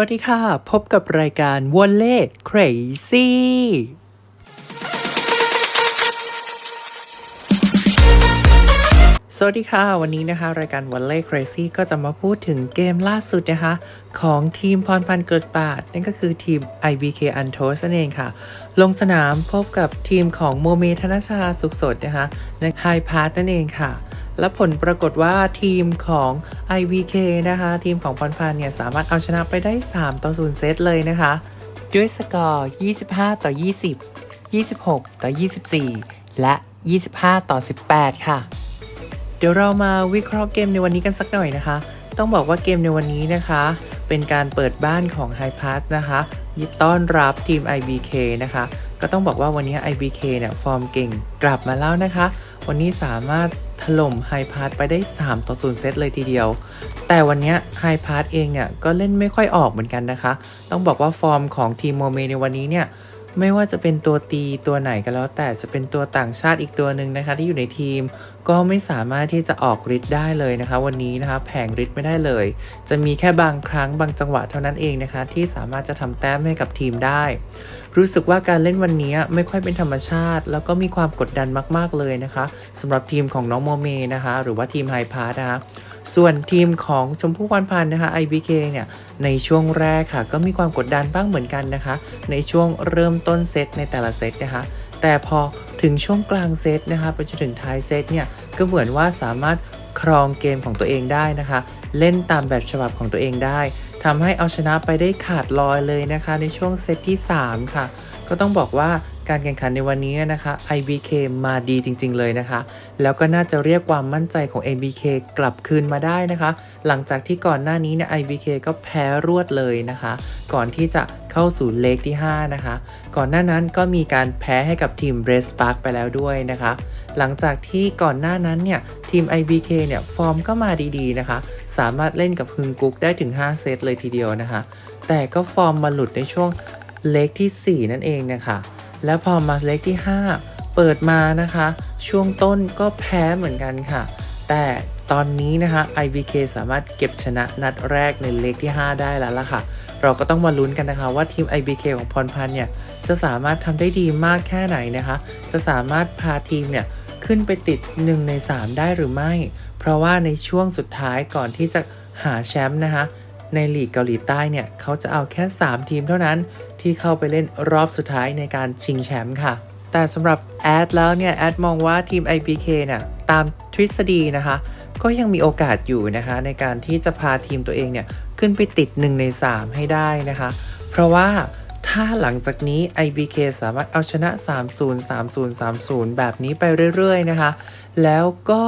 วัสดีค่ะ พบกับรายการวอลเล่ Crazy สวัสดีค่ะ วันนี้นะคะ รายการ w อลเล่ Crazy ก็จะมาพูดถึงเกมล่าสุดนะคะ ของทีมพรพันธ์เกิดปาด นั่นก็คือทีม IBK u n t o s นั่นเองค่ะ ลงสนามพบกับทีมของโมเมธนชาสุขสดนะคะในไฮพาร์ตนั่นเองค่ะ และผลปรากฏว่าทีมของ IVK นะคะ ทีมของพรพันธ์เนี่ย สามารถเอาชนะไปได้ 3 ต่อ 0 เซตเลยนะคะ ด้วยสกอร์ 25 ต่อ 20 26 ต่อ 24 และ 25 ต่อ 18 ค่ะ เดี๋ยวเรามาวิเคราะห์เกมในวันนี้กันสักหน่อยนะคะ ต้องบอกว่าเกมในวันนี้นะคะ เป็นการเปิดบ้านของ High Pass นะคะยิต้อนรับทีม IBK นะคะ ก็ต้องบอกว่าวันนี้ IBK เนี่ยฟอร์มเก่งกลับมาแล้วนะคะ วันนี้สามารถ ถล่มไฮพาร์ตไปได้ 3 ต่อ 0 เซตเลยทีเดียว แต่วันนี้ไฮพาร์ตเองเนี่ย ก็เล่นไม่ค่อยออกเหมือนกันนะคะ ต้องบอกว่าฟอร์มของทีมโมเมในวันนี้เนี่ย ไม่ว่าจะเป็นตัวตีตัวไหนก็แล้ว แต่จะเป็นตัวต่างชาติอีกตัวหนึ่งนะคะ ที่อยู่ในทีม ก็ไม่สามารถที่จะออกฤทธิ์ได้เลยนะคะ วันนี้นะคะแผงฤทธิ์ไม่ได้เลย จะมีแค่บางครั้งบางจังหวะเท่านั้นเองนะคะ ที่สามารถจะทำแต้มให้กับทีมได้ รู้สึกว่าการเล่นวันนี้ไม่ค่อยเป็นธรรมชาติ แล้วก็มีความกดดันมาก ๆเลยนะคะสำหรับทีมของน้องโมเมนะคะ หรือว่าทีมไฮพาร์นะคะ ส่วนทีมของชมพู่พันพันธ์นะคะ IBK เนี่ยในช่วงแรกค่ะ ก็มีความกดดันบ้างเหมือนกันนะคะ ในช่วงเริ่มต้นเซตในแต่ละเซตนะคะ แต่พอถึงช่วงกลางเซตนะคะไปจนถึงท้ายเซตเนี่ยก็เหมือนว่าสามารถครองเกมของตัวเองได้นะคะ เล่นตามแบบฉบับของตัวเองได้ทำให้เอาชนะไปได้ขาดลอยเลยนะคะ ในช่วงเซตที่ 3 ค่ะ ก็ต้องบอกว่า การแข่งขันในวันนี้นะคะ IBK มาดีจริง ๆ เลยนะคะ แล้วก็น่าจะเรียกความมั่นใจของ ABK กลับคืนมาได้นะคะ หลังจากที่ก่อนหน้านี้เนี่ย IBK ก็แพ้รวดเลยนะคะ ก่อนที่จะเข้าสู่เลกที่ 5 นะคะ ก่อนหน้านั้นก็มีการแพ้ให้กับทีม r e s Park ไปแล้วด้วยนะคะ หลังจากที่ก่อนหน้านั้นเนี่ยทีม IBK เนี่ยฟอร์มก็มาดีๆนะคะ สามารถเล่นกับฮึงกุ๊กได้ถึง 5 เซตเลยทีเดียวนะคะ แต่ก็ฟอร์มมาหลุดในช่วงเลกที่ 4 นั่นเองนะคะ แล้วพอมาเลกที่ 5 เปิดมานะคะ ช่วงต้นก็แพ้เหมือนกันค่ะ แต่ตอนนี้นะคะ IBK สามารถเก็บชนะนัดแรกในเลกที่ 5 ได้แล้วล่ะค่ะ เราก็ต้องมาลุ้นกันนะคะ ว่าทีม IBK ของพรพันธ์เนี่ย จะสามารถทำได้ดีมากแค่ไหนนะคะ จะสามารถพาทีมเนี่ย ขึ้นไปติด 1 ใน 3 ได้หรือไม่ เพราะว่าในช่วงสุดท้ายก่อนที่จะหาแชมป์นะคะ ในลีกเกาหลีใต้เนี่ยเขาจะเอาแค่ 3 ทีมเท่านั้นที่เข้าไปเล่นรอบสุดท้ายในการชิงแชมป์ค่ะ แต่สำหรับแอดแล้วเนี่ยแอดมองว่าทีม IBK เนี่ยตามทฤษฎีนะคะ ก็ยังมีโอกาสอยู่นะคะ ในการที่จะพาทีมตัวเองเนี่ยขึ้นไปติด 1 ใน 3 ให้ได้นะคะ เพราะว่าถ้าหลังจากนี้ IBK สามารถเอาชนะ 30 30 30 แบบนี้ไปเรื่อยๆนะคะ แล้วก็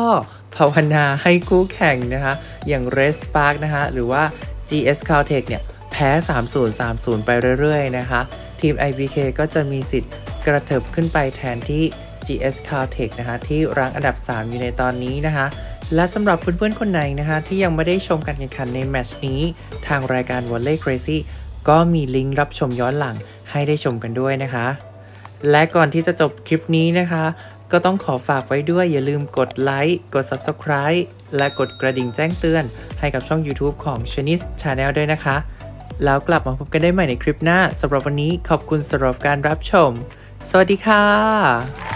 ภาวนาให้คู่แข่งนะคะ อย่าง Red Spark นะคะ หรือว่า GS Caltech เนี่ยแพ้ 30 30 ไปเรื่อยๆ นะคะ ทีม IBK ก็จะมีสิทธิ์กระเถิบขึ้นไปแทนที่ GS Caltech นะคะ ที่รั้งอันดับ 3 อยู่ในตอนนี้นะคะ และสำหรับเพื่อนๆ คนไหนนะคะ ที่ยังไม่ได้ชมการแข่งขันในแมตช์นี้ ทางรายการ Volley Crazy ก็มีลิงก์รับชมย้อนหลังให้ได้ชมกันด้วยนะคะ และก่อนที่จะจบคลิปนี้นะคะ ก็ต้องขอฝากไว้ด้วยอย่าลืมกดไลค์ กด Subscribe และกดกระดิ่งแจ้งเตือน ให้กับช่อง YouTube ของ Chinese Channel ด้วยนะคะ แล้วกลับมาพบกันได้ใหม่ในคลิปหน้าสำหรับวันนี้ขอบคุณสำหรับการรับชม สวัสดีค่ะ